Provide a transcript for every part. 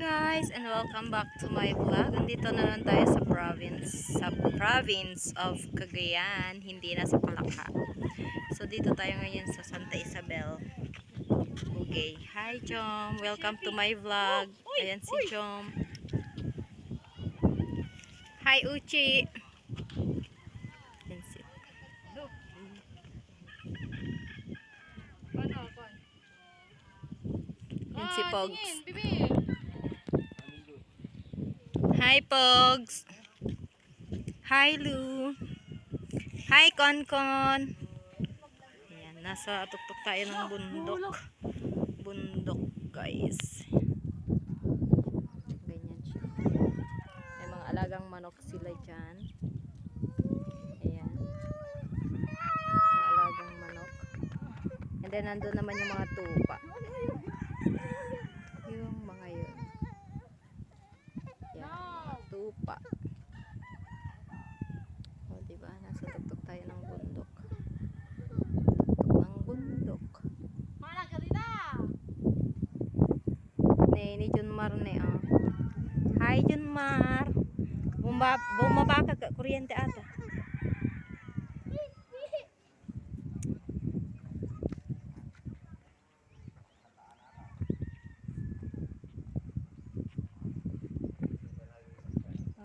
guys and welcome back to my vlog. Nandito na naman tayo sa province, sa province of Cagayan, hindi na sa Palaka. So dito tayo ngayon sa Santa Isabel. Okay. Hi Chom, welcome to my vlog. Ayan si Chom. Hi Uchi. Ayan si Ayan si Pogs. Hi, Pogs. Hi, Lu. Hi, Konkon. Ayan, nasa tuktok tayo ng bundok. Bundok, guys. Ganyan siya. May mga alagang manok sila dyan. Ayan. Mga alagang manok. And then, nandun naman yung mga tupa. Yung mga yun. Yan, mga tupa. O, diba? Nasa tuktok tayo ng bundok. Tuktok ng bundok. Ne, ni Junmar ne, ah. Hi, Junmar. Bumaba, bumaba ka, ka- kuryente ata.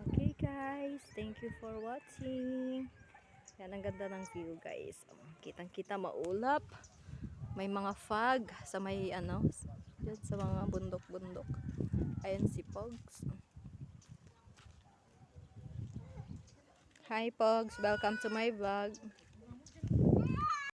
Okay guys, thank you for watching. Yan ang ganda ng view guys. Oh, Kitang kita maulap. May mga fog sa may ano, dyan sa mga bundok-bundok. Ayan si Pogs. Hi Pogs, welcome to my vlog.